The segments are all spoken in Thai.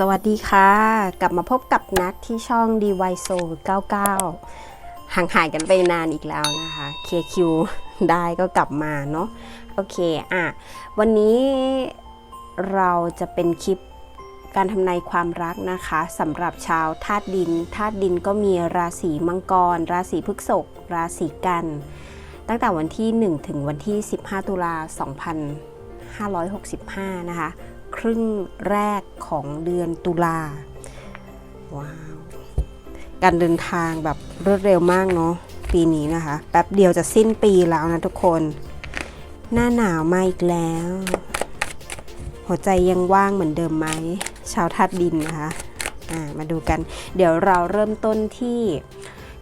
สวัสดีค่ะ กลับมาพบกับนัดที่ช่อง DY s o 99 ห่างหายกันไปนานอีกแล้วนะคะ KQ ได้ก็กลับมาเนาะโอเคอะวันนี้เราจะเป็นคลิปการทำนายความรักนะคะสำหรับชาวธาตุดินธาตุดินก็มีราศีมังกร ราศีพฤษภราศีกัน ตั้งแต่วันที่ 1 ถึงวันที่ 15 ตุลา2565 นะคะ ครึ่งแรกของเดือนตุลาว้าวการเดินทางแบบรวดเร็วมากเนาะปีนี้นะคะ แป๊บเดียวจะสิ้นปีแล้วนะทุกคน หน้าหนาวมาอีกแล้ว หัวใจยังว่างเหมือนเดิมไหมชาวธาตุดินนะคะมาดูกัน เดี๋ยวเราเริ่มต้นที่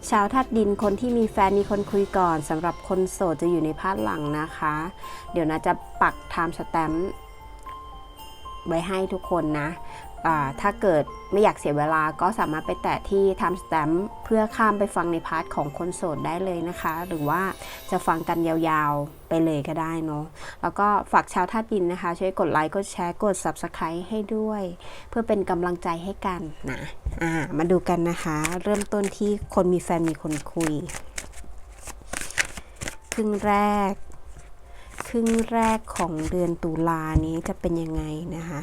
ชาวธาตุดินคนที่มีแฟนมีคนคุยก่อนสำหรับคนโสดจะอยู่ในพาร์ทหลังนะคะ เดี๋ยวนะจะปักไทม์สแตมป์ ไว้ให้ทุกคนนะถ้าเกิดไม่อยากเสียเวลาก็สามารถไปแตะที่ time stamp เพื่อข้ามไปฟังในพาร์ทของคนโสดได้เลยนะคะ หรือว่าจะฟังกันยาวๆไปเลยก็ได้เนาะแล้วก็ฝากชาวธาดินนะคะ ช่วยกดไลค์กดแชร์กด subscribe ให้ด้วย เพื่อเป็นกำลังใจให้กันนะอ่ามาดูกันนะคะ เริ่มต้นที่คนมีแฟนมีคนคุยครึ่งแรก ครึ่งแรกของเดือนตุลานี้จะเป็นยังไงนะคะ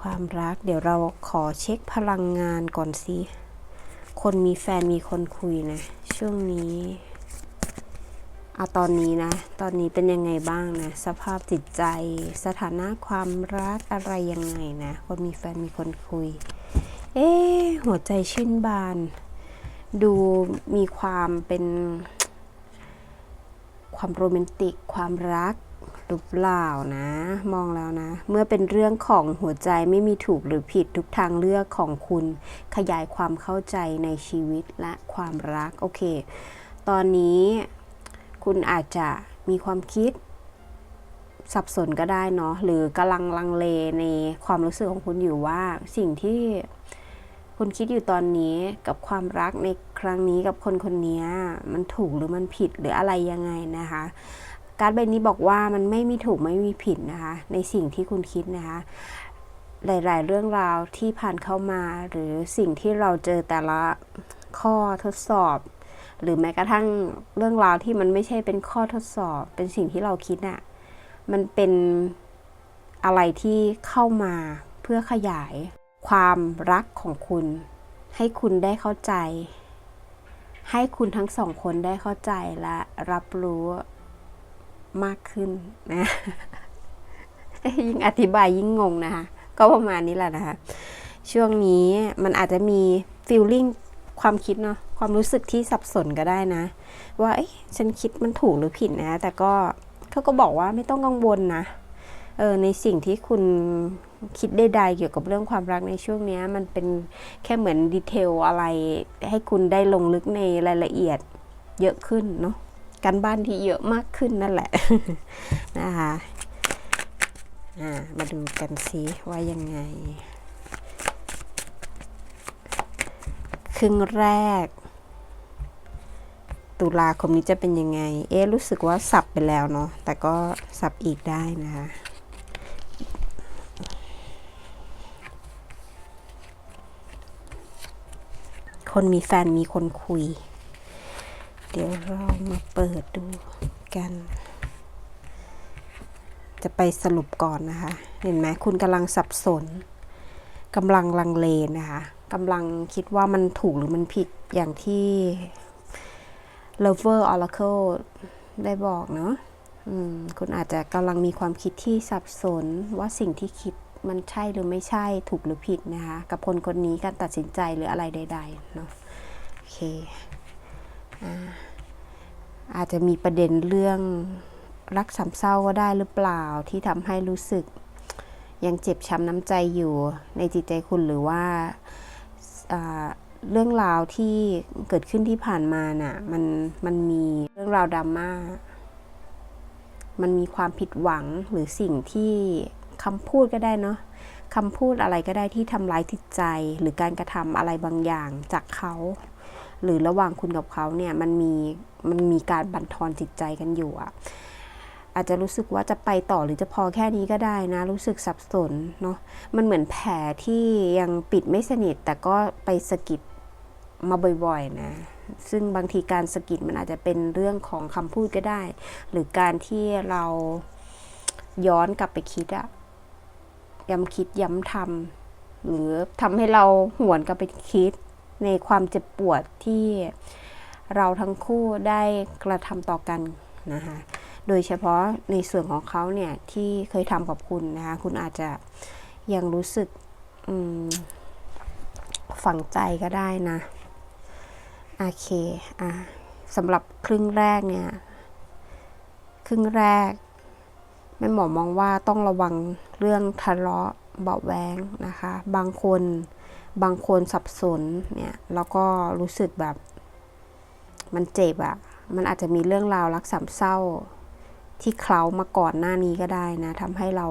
ความรักเดี๋ยวเราขอเช็คพลังงานก่อนสิ คนมีแฟนมีคนคุยนะ ช่วงนี้เอาตอนนี้นะ ตอนนี้เป็นยังไงบ้างนะ สภาพจิตใจ สถานะความรักอะไรยังไงนะ คนมีแฟนมีคนคุย เอ๊หัวใจชื่นบาน ดูมีความเป็น ความโรแมนติก ความรักหรือเปล่านะ มองแล้วนะ เมื่อเป็นเรื่องของหัวใจไม่มีถูกหรือผิดทุกทางเลือกของคุณ ขยายความเข้าใจในชีวิตและความรัก โอเค ตอนนี้คุณอาจจะมีความคิดสับสนก็ได้เนาะหรือกำลังลังเลในความรู้สึกของคุณอยู่ว่าสิ่งที่ คุณคิดอยู่ตอนนี้กับความรักในครั้งนี้กับคนคนนี้มันถูกหรือมันผิดหรืออะไรยังไงนะคะ การ์ดใบนี้บอกว่ามันไม่มีถูกไม่มีผิดนะคะ ในสิ่งที่คุณคิดนะคะ หลาย ๆ เรื่องราวที่ผ่านเข้ามาหรือสิ่งที่เราเจอแต่ละข้อทดสอบ หรือแม้กระทั่งเรื่องราวที่มันไม่ใช่เป็นข้อทดสอบ เป็นสิ่งที่เราคิดอะมันเป็นอะไรที่เข้ามาเพื่อขยาย ความรักของคุณ ให้คุณได้เข้าใจ ให้คุณทั้งสองคนได้เข้าใจและรับรู้มากขึ้นนะ ยิ่งอธิบายยิ่งงงนะคะ ก็ประมาณนี้แหละนะคะ ช่วงนี้มันอาจจะมีฟีลลิ่งความคิดเนาะความรู้สึกที่สับสนก็ได้นะ ว่าเอ๊ะฉันคิดมันถูกหรือผิดนะ แต่ก็เขาก็บอกว่าไม่ต้องกังวลนะ เออในสิ่งที่คุณคิดได้ใดเกี่ยวกับเรื่องความรักในช่วงนี้มันเป็นแค่เหมือนดีเทลอะไร ให้คุณได้ลงลึกในรายละเอียดเยอะขึ้นเนาะการบ้านที่เยอะมากขึ้นนั่นแหละนะคะมาดูกันซิว่ายังไง ครึ่งแรก ตุลาคมนี้จะเป็นยังไง เอ๊ะรู้สึกว่าสับไปแล้วเนาะแต่ก็สับอีกได้นะคะ คนมีแฟนมีคนคุย เดี๋ยวเรามาเปิดดูกัน จะไปสรุปก่อนนะคะ เห็นไหมคุณกำลังสับสนกำลังลังเลนะคะกำลังคิดว่ามันถูกหรือมันผิดอย่างที่ Lover Oracle ได้บอกเนาะคุณอาจจะกำลังมีความคิดที่สับสนว่าสิ่งที่คิด มันใช่หรือไม่ใช่ถูกหรือผิดนะคะ กับคนคนนี้การตัดสินใจหรืออะไรใดๆเนาะโอเคอาจจะมีประเด็นเรื่องรักสามเศร้าก็ได้หรือเปล่าที่ทำให้รู้สึก ยังเจ็บช้ำน้ำใจอยู่ในจิตใจคุณหรือว่าเรื่องราวที่เกิดขึ้นที่ผ่านมาน่ะมันมันมีเรื่องราวดราม่ามันมีความผิดหวังหรือสิ่งที่ คำพูดก็ได้เนาะคำพูดอะไรก็ได้ที่ทำร้ายจิตใจ หรือการกระทำอะไรบางอย่างจากเขา หรือระหว่างคุณกับเขาเนี่ยมันมีมันมีการบั่นทอนจิตใจกันอยู่อะอาจจะรู้สึกว่าจะไปต่อหรือจะพอแค่นี้ก็ได้นะ รู้สึกสับสนเนาะมันเหมือนแผลที่ยังปิดไม่สนิท แต่ก็ไปสะกิดมาบ่อยๆนะซึ่งบางทีการสะกิดมันอาจจะเป็นเรื่องของคำพูดก็ได้ หรือการที่เราย้อนกลับไปคิดอะ ย้ำคิดย้ำทำหรือทำให้เราหวนกลับไปคิดในความเจ็บปวดที่เราทั้งคู่ได้กระทำต่อกันนะคะโดยเฉพาะในส่วนของเขาเนี่ยที่เคยทำกับคุณนะคะคุณอาจจะยังรู้สึกฝังใจก็ได้นะโอเคอะสำหรับครึ่งแรกเนี่ย ครึ่งแรก แม่หมอมองว่าต้องระวังเรื่องทะเลาะเบาะแวงนะคะ บางคนบางคนสับสนเนี่ยแล้วก็รู้สึกแบบ มันเจ็บอะมันอาจจะมีเรื่องราวรักสามเศร้า ที่เคล้ามาก่อนหน้านี้ก็ได้นะทำให้เรา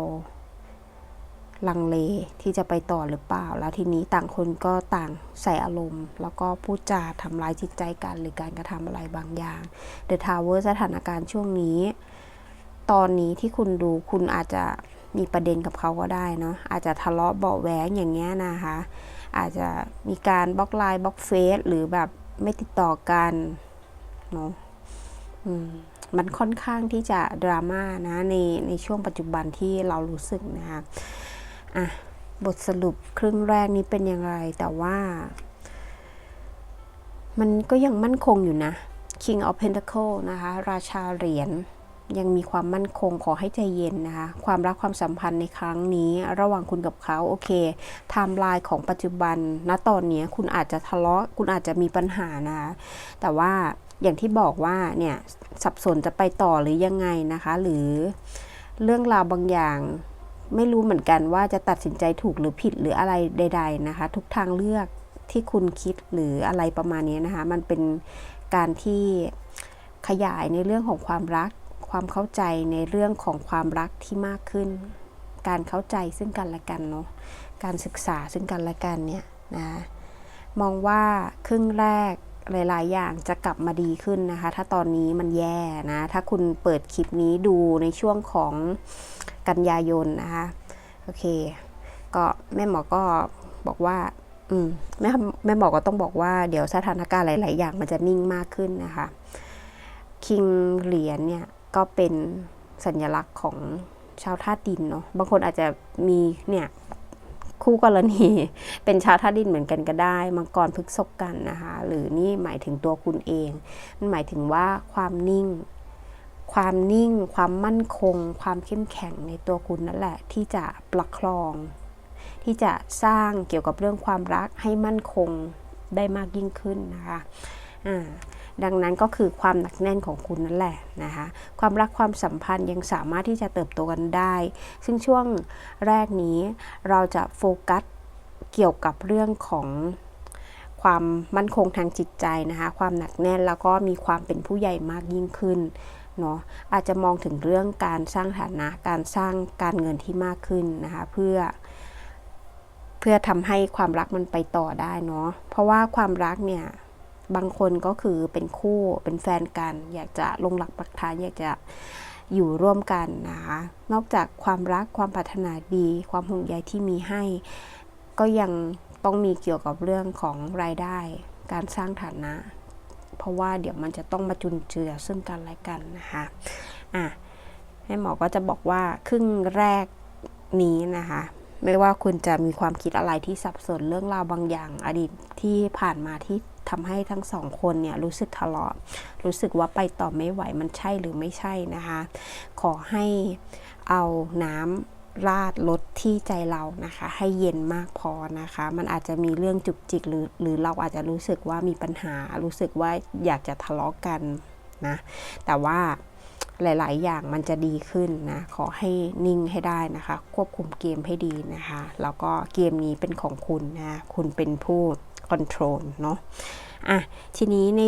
ลังเลที่จะไปต่อหรือเปล่า แล้วทีนี้ต่างคนก็ต่างใส่อารมณ์ แล้วก็พูดจาทำร้ายจิตใจกัน หรือการกระทำอะไรบางอย่าง The Tower สถานการณ์ช่วงนี้ ตอนนี้ที่คุณดูคุณอาจจะมีประเด็นกับเขาก็ได้เนาะอาจจะทะเลาะเบาะแว้งอย่างเงี้ยนะคะ อาจจะมีการบล็อกไลน์บล็อกเฟซหรือแบบไม่ติดต่อกันเนาะมมันค่อนข้างที่จะดราม่านะในในช่วงปัจจุบันที่เรารู้สึกนะคะอะบทสรุปครึ่งแรกนี้เป็นอย่างไรแต่ว่า มันก็ยังมั่นคงอยู่นะ King of Pentacle นะคะ ราชาเหรียญ ยังมีความมั่นคงขอให้ใจเย็นนะคะ ความรักความสัมพันธ์ในครั้งนี้ระหว่างคุณกับเขาโอเคไทม์ไลน์ของปัจจุบันณตอนนี้คุณอาจจะทะเลาะคุณอาจจะมีปัญหานะคะแต่ว่าอย่างที่บอกว่าเนี่ยสับสนจะไปต่อหรือยังไงนะคะ หรือเรื่องราวบางอย่างไม่รู้เหมือนกันว่าจะตัดสินใจถูกหรือผิดหรืออะไรใด ๆนะคะ ทุกทางเลือกที่คุณคิดหรืออะไรประมาณนี้นะคะ มันเป็นการที่ขยายในเรื่องของความรัก ความเข้าใจในเรื่องของความรักที่มากขึ้น การเข้าใจซึ่งกันและกันเนาะ การศึกษาซึ่งกันและกันเนี่ยนะ มองว่าครึ่งแรกหลาย ๆ อย่างจะกลับมาดีขึ้นนะคะ ถ้าตอนนี้มันแย่นะ ถ้าคุณเปิดคลิปนี้ดูในช่วงของกันยายนนะคะ โอเค ก็แม่หมอก็บอกว่า อืม แม่แม่หมอก็ต้องบอกว่าเดี๋ยวสถานการณ์หลาย ๆ อย่างมันจะนิ่งมากขึ้นนะคะ คิงเหรียญเนี่ย ก็เป็นสัญลักษณ์ของชาวธาตุดินเนาะบางคนอาจจะมีเนี่ยคู่กรณีเป็นชาวธาตุดินเหมือนกันก็ได้ มังกรพฤกษกกันนะคะ หรือนี่หมายถึงตัวคุณเอง มันหมายถึงว่าความนิ่ง ความนิ่ง ความมั่นคง ความเข้มแข็งในตัวคุณนั่นแหละ ที่จะประคอง ที่จะสร้างเกี่ยวกับเรื่องความรักให้มั่นคงได้มากยิ่งขึ้นนะคะอ่า ดังนั้นก็คือความหนักแน่นของคุณนั่นแหละนะคะความรักความสัมพันธ์ยังสามารถที่จะเติบโตกันได้ ซึ่งช่วงแรกนี้เราจะโฟกัสเกี่ยวกับเรื่องของความมั่นคงทางจิตใจนะคะ ความหนักแน่นแล้วก็มีความเป็นผู้ใหญ่มากยิ่งขึ้นเนาะอาจจะมองถึงเรื่องการสร้างฐานะการสร้างการเงินที่มากขึ้นนะคะเพื่อ เพื่อทำให้ความรักมันไปต่อได้เนาะเพราะว่าความรักเนี่ย บางคนก็คือเป็นคู่เป็นแฟนกัน อยากจะลงหลักปักฐานอยากจะอยู่ร่วมกันนะคะนอกจากความรักความปรารถนาดี ความห่วงใยที่มีให้ ก็ยังต้องมีเกี่ยวกับเรื่องของรายได้ การสร้างฐานะ เพราะว่าเดี๋ยวมันจะต้องมาจุนเจือซึ่งกันและกันนะคะอะให้หมอก็จะบอกว่าครึ่งแรกนี้นะคะ ไม่ว่าคุณจะมีความคิดอะไรที่สับสนเรื่องราวบางอย่าง อดีตที่ผ่านมาที่ทำให้ทั้งสองคนเนี่ยรู้สึกทะเลาะรู้สึกว่าไปต่อไม่ไหวมันใช่หรือไม่ใช่นะคะ ขอให้เอาน้ำราดลดที่ใจเรานะคะ ให้เย็นมากพอนะคะ มันอาจจะมีเรื่องจุกจิกหรือหรือเราอาจจะรู้สึกว่ามีปัญหา รู้สึกว่าอยากจะทะเลาะกันนะ แต่ว่า หลาย ๆ อย่างมันจะดีขึ้นนะ ขอให้นิ่งให้ได้นะคะ ควบคุมเกมให้ดีนะคะ แล้วก็เกมนี้เป็นของคุณนะ คุณเป็นผู้คอนโทรลเนาะ อะ ทีนี้ใน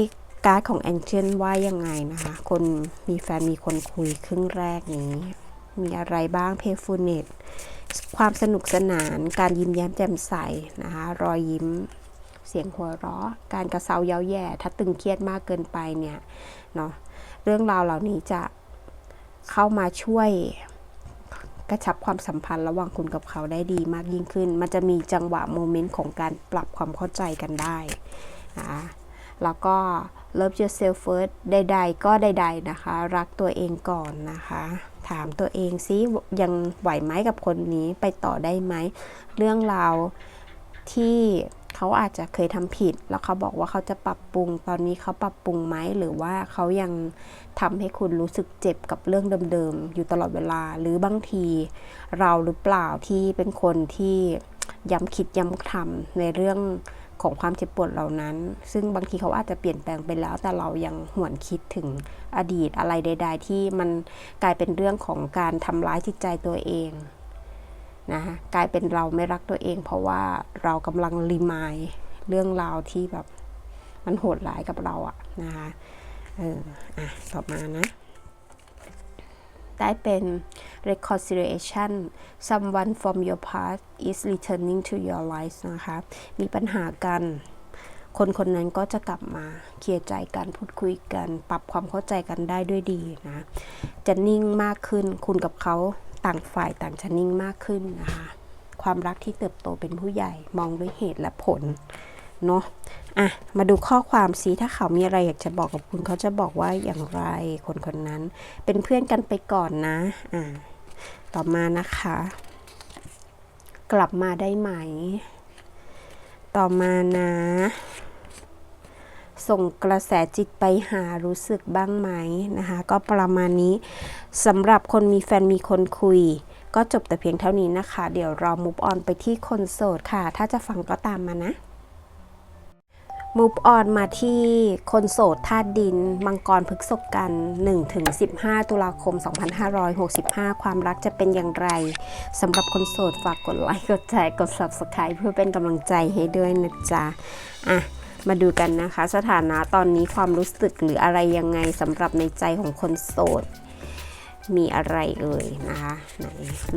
การ์ดของ Angel ว่ายังไงนะคะ คนมีแฟนมีคนคุยครึ่งแรกนี้ มีอะไรบ้าง Playfulness ความสนุกสนาน การยิ้มแย้มแจ่มใสนะคะ รอยยิ้มเสียงหัวเราะ การกระเซาเย้าแย่ ถ้าตึงเครียดมากเกินไปเนี่ย เนาะ เรื่องราวเหล่านี้จะ เข้ามาช่วยกระชับความสัมพันธ์ระหว่างคุณกับเขาได้ดีมากยิ่งขึ้น มันจะมีจังหวะโมเมนต์ของการปรับความเข้าใจกันได้นะแล้วก็ love yourself first ใดๆ ก็ใดๆนะคะ รักตัวเองก่อนนะคะ ถามตัวเองซิยังไหวไหมกับคนนี้ไปต่อได้ไหม เรื่องราวที่ เขาอาจจะเคยทำผิด แล้วเขาบอกว่าเขาจะปรับปรุง ตอนนี้เขาปรับปรุงไหมหรือว่าเขายังทำให้คุณรู้สึกเจ็บกับเรื่องเดิมๆอยู่ตลอดเวลา หรือบางทีเราหรือเปล่าที่เป็นคนที่ย้ำคิดย้ำทำในเรื่องของความเจ็บปวดเหล่านั้น ซึ่งบางทีเขาอาจจะเปลี่ยนแปลงไปแล้ว แต่เรายังหวนคิดถึงอดีตอะไรใด ๆ ที่มันกลายเป็นเรื่องของการทำร้ายจิตใจตัวเอง นะคะกลายเป็นเราไม่รักตัวเอง เพราะว่าเรากำลังรีมายเรื่องราวที่แบบมันโหดร้ายกับเราอะนะคะเอออะต่อมานะได้เป็น reconciliation someone from your past is returning to your life นะคะ มีปัญหากัน คนคนนั้นก็จะกลับมาเคลียร์ใจกัน พูดคุยกัน ปรับความเข้าใจกันได้ด้วยดีนะ จะนิ่งมากขึ้น คุณกับเขา ต่างฝ่ายต่างจะนิ่งมากขึ้นนะคะ ความรักที่เติบโตเป็นผู้ใหญ่มองด้วยเหตุและผลเนาะอะ มาดูข้อความซิถ้าเขามีอะไรอยากจะบอกกับคุณเขาจะบอกว่าอย่างไรคนคนนั้น เป็นเพื่อนกันไปก่อนนะอ่าต่อมานะคะ กลับมาได้ไหม ต่อมานะ ส่งกระแสจิตไปหารู้สึกบ้างไหมนะคะ ก็ประมาณนี้สำหรับคนมีแฟนมีคนคุย ก็จบแต่เพียงเท่านี้นะคะ เดี๋ยวเรา move on ไปที่คนโสดค่ะ ถ้าจะฟังก็ตามมานะ move on มาที่คนโสดธาตุดิน มังกรพฤกษกกัน 1-15 ตุลาคม 2565 ความรักจะเป็นอย่างไรสำหรับคนโสดฝากกดไลค์กดแชร์กด subscribe เพื่อเป็นกำลังใจให้ด้วยนะจ๊ะ อะ มาดูกันนะคะ สถานะตอนนี้ความรู้สึกหรืออะไรยังไงสำหรับในใจของคนโสด มีอะไรเอ่ยนะคะไหน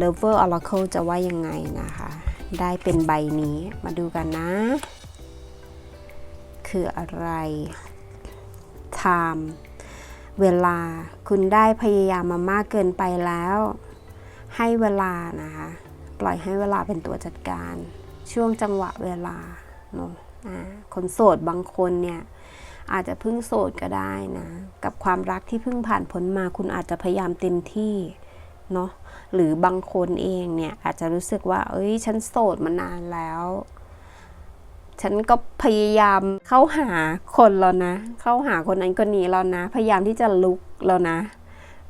Lover Oracle จะว่ายังไงนะคะ ได้เป็นใบนี้มาดูกันนะ คืออะไร time เวลาคุณได้พยายามมามากเกินไปแล้ว ให้เวลานะคะ ปล่อยให้เวลาเป็นตัวจัดการ ช่วงจังหวะเวลาเนาะ คนโสดบางคนเนี่ยอาจจะเพิ่งโสดก็ได้นะ กับความรักที่เพิ่งผ่านพ้นมาคุณอาจจะพยายามเต็มที่เนาะหรือบางคนเองเนี่ยอาจจะรู้สึกว่า เอ้ย ฉันโสดมานานแล้ว ฉันก็พยายามเข้าหาคนแล้วนะ เข้าหาคนนั้นคนนี้แล้วนะ พยายามที่จะลุกแล้วนะ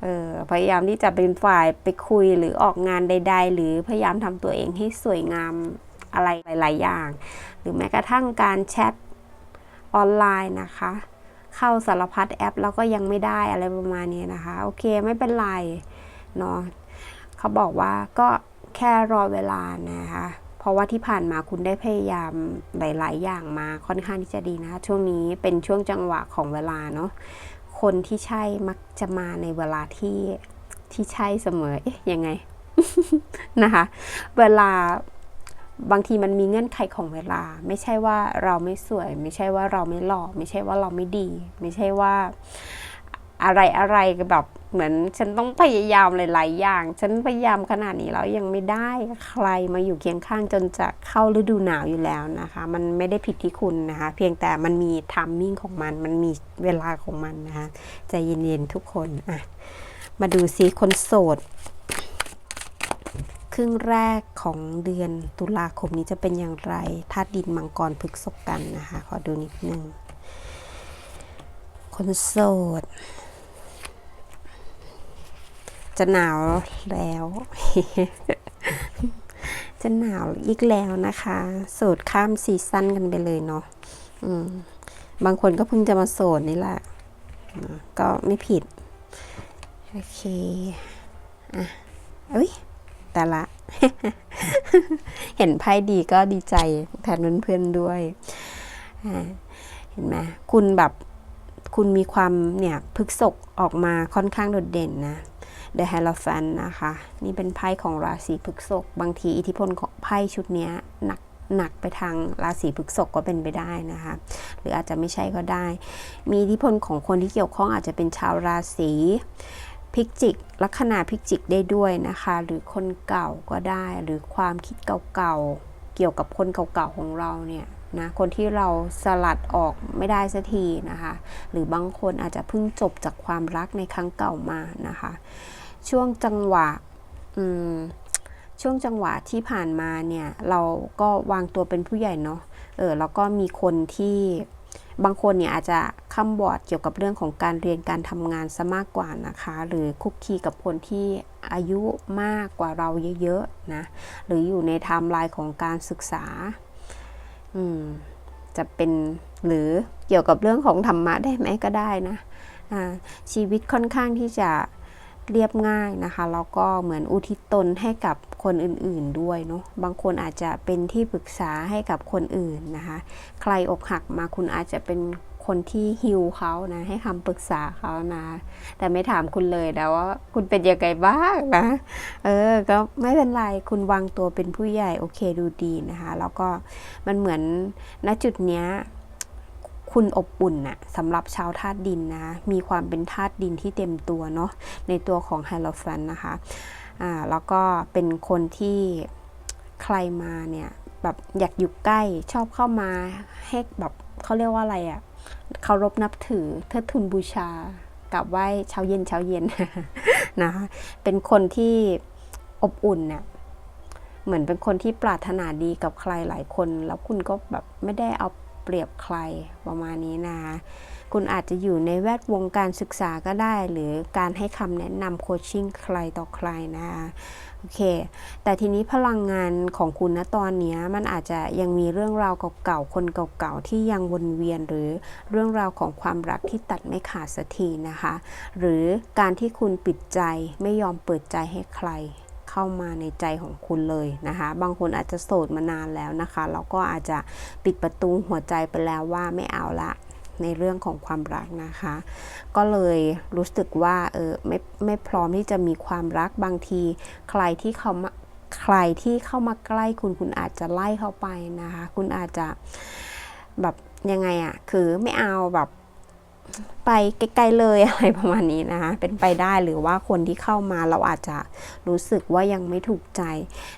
เออพยายามที่จะเป็นฝ่ายไปคุยหรือออกงานใด ๆ หรือพยายามทำตัวเองให้สวยงาม อะไรหลาย ๆ อย่าง หรือแม้กระทั่งการแชทออนไลน์นะคะ เข้าสารพัดแอปแล้วก็ยังไม่ได้อะไรประมาณนี้นะคะ โอเคไม่เป็นไรเนาะเขาบอกว่าก็แค่รอเวลานะคะ เพราะว่าที่ผ่านมาคุณได้พยายามหลาย ๆ อย่างมาค่อนข้างที่จะดีนะคะช่วงนี้เป็นช่วงจังหวะของเวลาเนาะคนที่ใช่มักจะมาในเวลาที่ที่ใช่เสมอเอ๊ะยังไงนะคะ เวลา บางทีมันมีเงื่อนไขของเวลา ไม่ใช่ว่าเราไม่สวย ไม่ใช่ว่าเราไม่หล่อไม่ใช่ว่าเราไม่ดี ไม่ใช่ว่าอะไรอะไรแบบเหมือนฉันต้องพยายามหลาย ๆ อย่าง ฉันพยายามขนาดนี้แล้วยังไม่ได้ใครมาอยู่เคียงข้างจนจะเข้าฤดูหนาวอยู่แล้วนะคะ มันไม่ได้ผิดที่คุณนะคะ เพียงแต่มันมีทามมิ่งของมัน มันมีเวลาของมันนะคะใจเย็น ๆ ทุกคนอะมาดูซิคนโสด ครึ่งแรกของเดือนตุลาคมนี้จะเป็นอย่างไรธาตุดินมังกรพฤกษกันนะคะ ขอดูนิดนึง คนโสด จะหนาวแล้ว จะหนาวอีกแล้วนะคะ โสดข้ามซีซั่นกันไปเลยเนาะบางคนก็เพิ่งจะมาโสดนี่แหละอะก็ไม่ผิด โอเค อะเอ้ย แต่ละ เห็นไพ่ดีก็ดีใจแทนเพื่อนๆด้วยเห็นไหมคุณแบบคุณมีความเนี่ยพฤกษกออกมาค่อนข้างโดดเด่นนะ The Hierophant นะคะ นี่เป็นไพ่ของราศีพฤษภบางทีอิทธิพลของไพ่ชุดนี้หนักหนักไปทางราศีพฤษภก็เป็นไปได้นะคะ หรืออาจจะไม่ใช่ก็ได้ มีอิทธิพลของคนที่เกี่ยวข้องอาจจะเป็นชาวราศี พิกจิกลัคนาพิกจิกได้ด้วยนะคะ หรือคนเก่าก็ได้หรือความคิดเก่าๆ เกี่ยวกับคนเก่าๆของเราเนี่ยนะคนที่เราสลัดออกไม่ได้สักทีนะคะ หรือบางคนอาจจะเพิ่งจบจากความรักในครั้งเก่ามานะคะ ช่วงจังหวะช่วงจังหวะที่ผ่านมาเนี่ย เราก็วางตัวเป็นผู้ใหญ่เนาะเออแล้วก็มีคนที่ บางคนเนี่ยอาจจะค้ำบอดเกี่ยวกับเรื่องของการเรียนการทำงานซะมากกว่านะคะ หรือคุกคีกับคนที่อายุมากกว่าเราเยอะๆนะ หรืออยู่ในไทม์ไลน์ของการศึกษา อืม จะเป็นหรือเกี่ยวกับเรื่องของธรรมะได้ไหมก็ได้นะะชีวิตค่อนข้างที่จะ เรียบง่ายนะคะแล้วก็เหมือนอุทิศตนให้กับคนอื่นๆด้วยเนาะบางคนอาจจะเป็นที่ปรึกษาให้กับคนอื่นนะคะ ใครอกหักมาคุณอาจจะเป็นคนที่ฮิวเขานะ ให้คำปรึกษาเขานะ แต่ไม่ถามคุณเลยนะว่าคุณเป็นยังไงบ้างนะ เออ ก็ไม่เป็นไร คุณวางตัวเป็นผู้ใหญ่โอเคดูดีนะคะ แล้วก็มันเหมือนณจุดเนี้ย คุณอบอุ่นน่ะสำหรับชาวธาตุดินนะ มีความเป็นธาตุดินที่เต็มตัวเนาะในตัวของไฮโลแฟนนะคะอ่าแล้วก็เป็นคนที่ใครมาเนี่ยแบบอยากอยู่ใกล้ชอบเข้ามาให้แบบเขาเรียกว่าอะไรอะ่ะเคารพนับถือเทิดทุนบูชากับไหว้เช้าเย็นเช้าเย็นนะคะเป็นคนที่อบอุ่นเนี่ยเหมือนเป็นคนที่ปรารถนาดีกับใครหลายคน แล้วคุณก็แบบไม่ได้เอา เปรียบใครประมาณนี้นะคะคุณอาจจะอยู่ในแวดวงการศึกษาก็ได้ หรือการให้คำแนะนำโคชชิ่งใครต่อใครนะคะโอเค แต่ทีนี้พลังงานของคุณนะตอนนี้มันอาจจะยังมีเรื่องราวเก่าๆคนเก่าๆที่ยังวนเวียนหรือเรื่องราวของความรักที่ตัดไม่ขาดสักทีนะคะ หรือการที่คุณปิดใจไม่ยอมเปิดใจให้ใคร เข้ามาในใจของคุณเลยนะคะ บางคนอาจจะโสดมานานแล้วนะคะ แล้วก็อาจจะปิดประตูหัวใจไปแล้วว่าไม่เอาละในเรื่องของความรักนะคะ ก็เลยรู้สึกว่าเออไม่ไม่พร้อมที่จะมีความรักบางที ใครที่เขามาใครที่เข้ามาใกล้คุณคุณอาจจะไล่เข้าไปนะคะ คุณอาจจะแบบยังไงอะคือไม่เอาแบบ ไปไกลๆเลยอะไรประมาณนี้นะคะ เป็นไปได้หรือว่าคนที่เข้ามาเราอาจจะรู้สึกว่ายังไม่ถูกใจ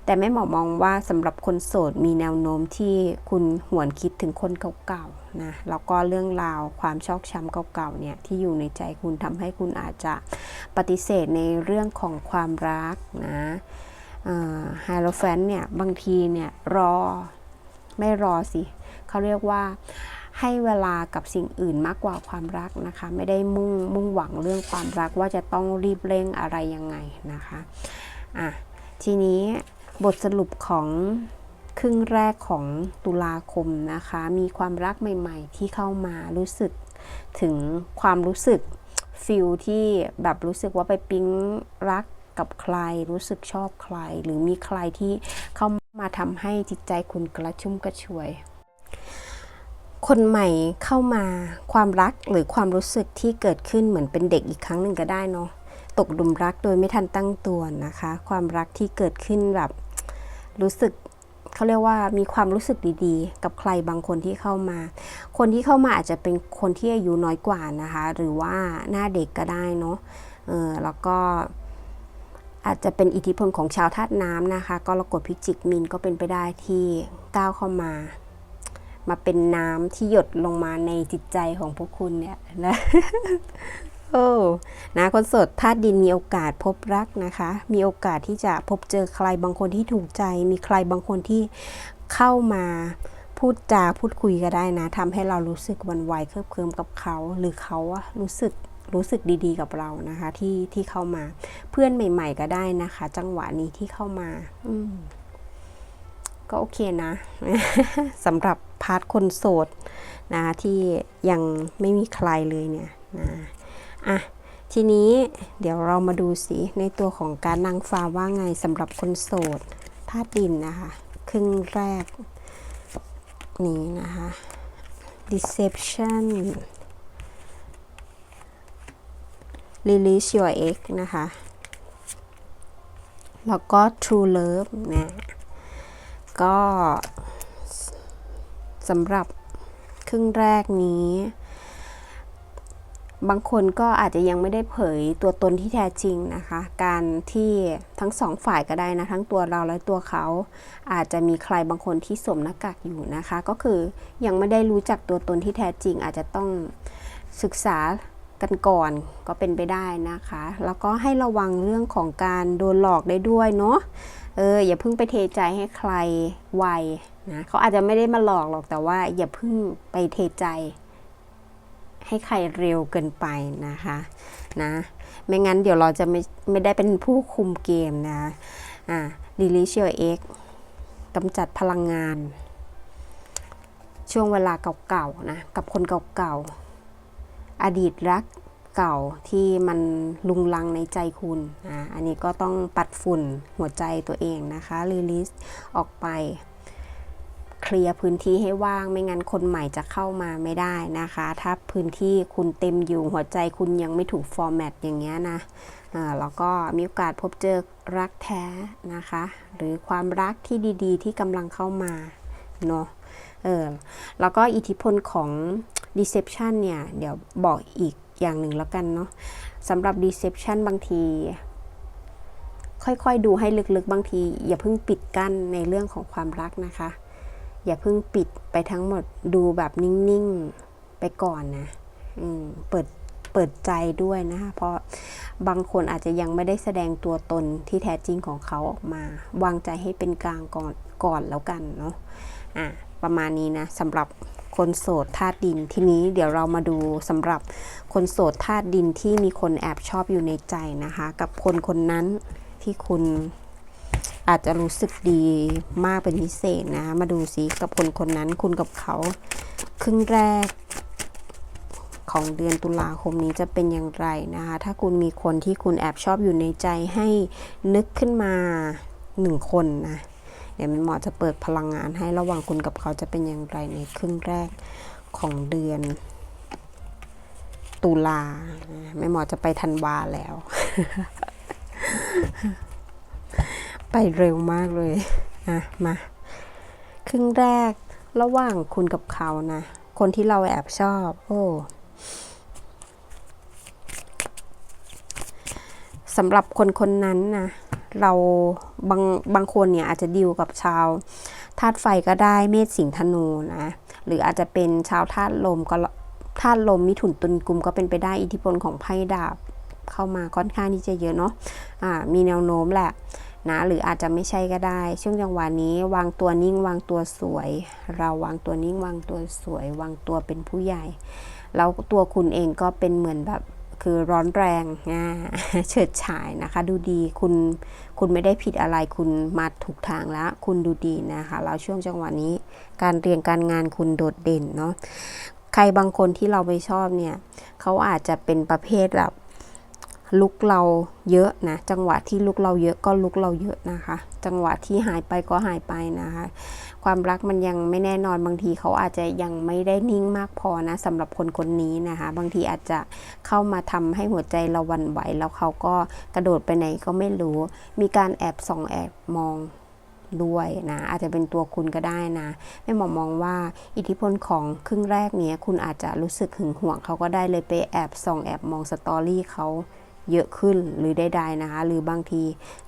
แต่แม่หมอมองว่าสำหรับคนโสดมีแนวโน้มที่คุณหวนคิดถึงคนเก่าๆนะแล้วก็เรื่องราวความชอกช้ำเก่าๆเนี่ยที่อยู่ในใจคุณทำให้คุณอาจจะปฏิเสธในเรื่องของความรักนะไฮโลแฟนเนี่ยบางทีเนี่ยรอไม่รอสิเขาเรียกว่า ให้เวลากับสิ่งอื่นมากกว่าความรักนะคะ ไม่ได้มุ่งมุ่งหวังเรื่องความรักว่าจะต้องรีบเร่งอะไรยังไงนะคะอะทีนี้บทสรุปของครึ่งแรกของตุลาคมนะคะ มีความรักใหม่ๆ ที่เข้ามารู้สึกถึงความรู้สึกฟิลที่แบบรู้สึกว่าไปปิ๊งรักกับใคร รู้สึกชอบใคร หรือมีใครที่เข้ามาทำให้จิตใจคุณกระชุ่มกระชวย คนใหม่เข้ามาความรักหรือความรู้สึกที่เกิดขึ้นเหมือนเป็นเด็กอีกครั้งหนึ่งก็ได้เนาะตกหลุมรักโดยไม่ทันตั้งตัวนะคะ ความรักที่เกิดขึ้นแบบรู้สึกเขาเรียกว่ามีความรู้สึกดีๆ กับใครบางคนที่เข้ามา คนที่เข้ามาอาจจะเป็นคนที่อายุน้อยกว่านะคะ หรือว่าหน้าเด็กก็ได้เนาะเออแล้วก็อาจจะเป็นอิทธิพลของชาวธาตุน้ำนะคะ ก็รกฎพิจิกมินก็เป็นไปได้ที่ก้าวเข้ามา มาเป็นน้ำที่หยดลงมาในจิตใจของพวกคุณเนี่ยนะโอ้นะคนโสดธาตุดินมีโอกาสพบรักนะคะ มีโอกาสที่จะพบเจอใครบางคนที่ถูกใจ มีใครบางคนที่เข้ามาพูดจาพูดคุยก็ได้นะทำให้เรารู้สึกวันไหวเคลิบเคลิมกับเขา หรือเขาอะรู้สึกรู้สึกดีๆ กับเรานะคะ ที่ที่เข้ามาเพื่อนใหม่ ๆ ก็ได้นะคะ จังหวะนี้ที่เข้ามา อืม ก็โอเคนะสำหรับพาร์ทคนโสดนะที่ยังไม่มีใครเลยเนี่ยนะอะทีนี้เดี๋ยวเรามาดูสิในตัวของการนางฟ้าว่าไงสำหรับคนโสดธาตุดินนะคะ ครึ่งแรกนี้นะคะ deception release your ex นะคะ แล้วก็ true love นะ ก็สำหรับครึ่งแรกนี้ บางคนก็อาจจะยังไม่ได้เผยตัวตนที่แท้จริงนะคะ การที่ทั้งสองฝ่ายก็ได้นะ ทั้งตัวเราและตัวเขา อาจจะมีใครบางคนที่สวมหน้ากากอยู่นะคะ ก็คือยังไม่ได้รู้จักตัวตนที่แท้จริง อาจจะต้องศึกษากันก่อนก็เป็นไปได้นะคะ แล้วก็ให้ระวังเรื่องของการโดนหลอกได้ด้วยเนาะ เอออย่าเพิ่งไปเทใจให้ใครไวนะเขาอาจจะไม่ได้มาหลอกหรอกแต่ว่า อย่าเพิ่งไปเทใจ ให้ใครเร็วเกินไปนะคะนะไม่งั้นเดี๋ยวเราจะไม่ไม่ได้เป็นผู้คุมเกมนะอ่า release your X กำจัดพลังงาน ช่วงเวลาเก่าๆนะกับคนเก่าๆอดีตรัก เก่าที่มันลุงลังในใจคุณอ่าอันนี้ก็ต้องปัดฝุ่นหัวใจตัวเองนะคะ release ออกไปเคลียร์พื้นที่ให้ว่างไม่งั้นคนใหม่จะเข้ามาไม่ได้นะคะ ถ้าพื้นที่คุณเต็มอยู่หัวใจคุณยังไม่ถูกฟอร์แมตอย่างเงี้ยนะอ่าแล้วก็มีโอกาสพบเจอรักแท้นะคะ หรือความรักที่ดีๆ ที่กำลังเข้ามาเนาะเออแล้วก็อิทธิพลของ deception เนี่ย เดี๋ยวบอกอีก อย่างหนึ่งแล้วกันเนาะสำหรับ deception บางที ค่อยๆดูให้ลึกๆบางที อย่าเพิ่งปิดกั้นในเรื่องของความรักนะคะ อย่าเพิ่งปิดไปทั้งหมดดูแบบนิ่งๆไปก่อนนะเปิดเปิดใจด้วยนะคะเพราะบางคนอาจจะยังไม่ได้แสดงตัวตนที่แท้จริงของเขาออกมา วางใจให้เป็นกลางก่อนก่อนแล้วกันเนาะอะประมาณนี้นะสำหรับ คนโสดธาตุดินทีนี้เดี๋ยวเรามาดูสำหรับคนโสดธาตุดินที่มีคนแอบชอบอยู่ในใจนะคะ กับคนคนนั้นที่คุณอาจจะรู้สึกดีมากเป็นพิเศษนะ มาดูสิกับคนคนนั้นคุณกับเขา ครึ่งแรกของเดือนตุลาคมนี้จะเป็นอย่างไรนะคะ ถ้าคุณมีคนที่คุณแอบชอบอยู่ในใจให้นึกขึ้นมาหนึ่งคนนะ เดี๋ยวแม่หมอจะเปิดพลังงานให้ระหว่างคุณกับเขาจะเป็นอย่างไรในครึ่งแรกของเดือน ตุลาแม่หมอจะไปธันวาแล้ว ไปเร็วมากเลยอะมา ครึ่งแรกระหว่างคุณกับเขานะ คนที่เราแอบชอบ โอ้ สำหรับคนคนนั้นนะเราบางบางคนเนี่ยอาจจะดิวกับชาวธาตุไฟก็ได้เมษสิงห์ธนูนะ หรืออาจจะเป็นชาวธาตุลมก็ธาตุลมมิถุนตุลกุมก็เป็นไปได้อิทธิพลของไพ่ดาบเข้ามาค่อนข้างที่จะเยอะเนาะะมีแนวโน้มแหละนะหรืออาจจะไม่ใช่ก็ได้ ช่วงจังหวะนี้วางตัวนิ่งวางตัวสวย เราวางตัวนิ่งวางตัวสวย วางตัวเป็นผู้ใหญ่ แล้วตัวคุณเองก็เป็นเหมือนแบบ คือร้อนแรงเฉิดฉายนะคะ ดูดีคุณคุณไม่ได้ผิดอะไรคุณมาถูกทางแล้ว คุณดูดีนะคะแล้วช่วงจังหวะนี้ การเรียนการงานคุณโดดเด่นเนาะใครบางคนที่เราไม่ชอบเนี่ยเขาอาจจะเป็นประเภทแบบ ลุกเราเยอะนะ จังหวะที่ลุกเราเยอะก็ลุกเราเยอะนะคะ จังหวะที่หายไปก็หายไปนะคะ ความรักมันยังไม่แน่นอนบางทีเขาอาจจะยังไม่ได้นิ่งมากพอนะสำหรับคนคนนี้นะคะ บางทีอาจจะเข้ามาทำให้หัวใจเราวันไหว แล้วเขาก็กระโดดไปไหนก็ไม่รู้ มีการแอบส่องแอบมองด้วยนะอาจจะเป็นตัวคุณก็ได้นะแม่หมอมองว่าอิทธิพลของครึ่งแรกเนี้ยคุณอาจจะรู้สึกหึงหวงเขาก็ได้เลยไปแอบส่องแอบมองสตอรี่เขา เยอะขึ้นหรือใดๆนะคะ หรือบางที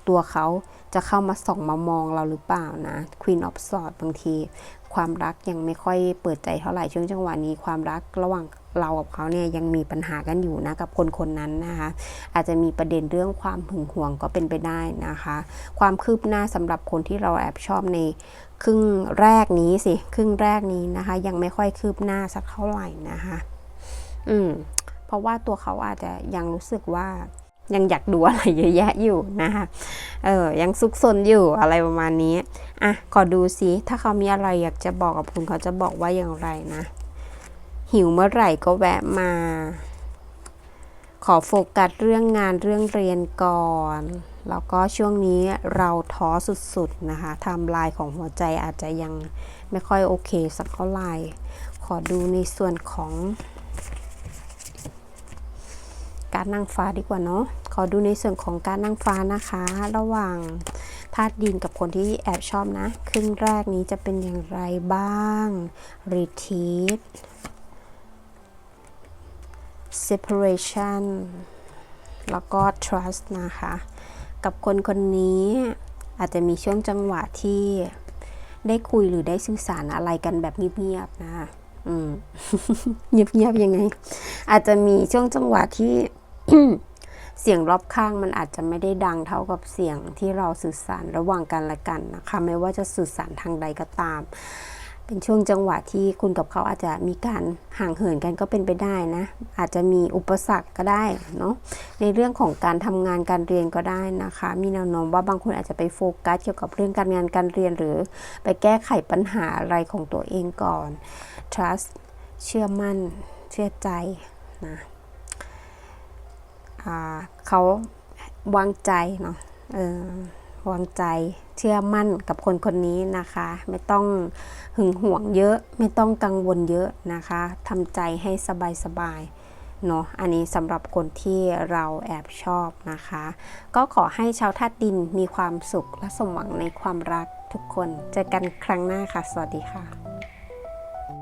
ตัวเขาจะเข้ามาส่องมามองเราหรือเปล่านะ Queen of Swords บางที ความรักยังไม่ค่อยเปิดใจเท่าไหร่ช่วงจังหวะนี้ความรักระหว่างเรากับเขาเนี่ยยังมีปัญหากันอยู่นะกับคนคนนั้นนะคะ อาจจะมีประเด็นเรื่องความหึงหวงก็เป็นไปได้นะคะ ความคืบหน้าสำหรับคนที่เราแอบชอบในครึ่งแรกนี้สิครึ่งแรกนี้นะคะ ยังไม่ค่อยคืบหน้าสักเท่าไหร่นะคะ อืม เพราะว่าตัวเขาอาจจะยังรู้สึกว่ายังอยากดูอะไรเยอะแยะอยู่นะคะเออยังซุกซนอยู่อะไรประมาณนี้อะขอดูสิถ้าเขามีอะไรอยากจะบอกกับคุณเขาจะบอกว่าอย่างไรนะ หิวเมื่อไหร่ก็แวะมา ขอโฟกัสเรื่องงานเรื่องเรียนก่อนแล้วก็ช่วงนี้เราท้อสุดๆนะคะไทม์ไลน์ของหัวใจอาจจะยังไม่ค่อยโอเคสักเท่าไหร่ ขอดูในส่วนของ การนั่งฟ้าดีกว่าเนาะขอดูในส่วนของการนั่งฟ้านะคะ ระหว่างธาตุดินกับคนที่แอบชอบนะ ครึ่งแรกนี้จะเป็นอย่างไรบ้างรีทีท separation แล้วก็ trust นะคะ กับคนคนนี้อาจจะมีช่วงจังหวะที่ได้คุยหรือได้สื่อสารอะไรกันแบบเงียบๆนะคะอืมเงียบๆยังไง อาจจะมีช่วงจังหวะที่ เสียงรอบข้างมันอาจจะไม่ได้ดังเท่ากับเสียงที่เราสื่อสารระหว่างกันและกันนะคะ ไม่ว่าจะสื่อสารทางใดก็ตาม เป็นช่วงจังหวะที่คุณกับเขาอาจจะมีการห่างเหินกันก็เป็นไปได้นะ อาจจะมีอุปสรรคก็ได้เนาะในเรื่องของการทำงานการเรียนก็ได้นะคะ มีแนวโน้มว่าบางคนอาจจะไปโฟกัสเกี่ยวกับเรื่องการงานการเรียนหรือ ไปแก้ไขปัญหาอะไรของตัวเองก่อน trust เชื่อมั่นเชื่อใจนะ เขาวางใจเนาะวางใจเชื่อมั่นกับคนคนนี้นะคะ ไม่ต้องหึงหวงเยอะ ไม่ต้องกังวลเยอะนะคะทำใจให้สบายๆเนาะอันนี้สำหรับคนที่เราแอบชอบนะคะ ก็ขอให้ชาวธาตุดินมีความสุขและสมหวังในความรักทุกคน เจอกันครั้งหน้าค่ะ สวัสดีค่ะ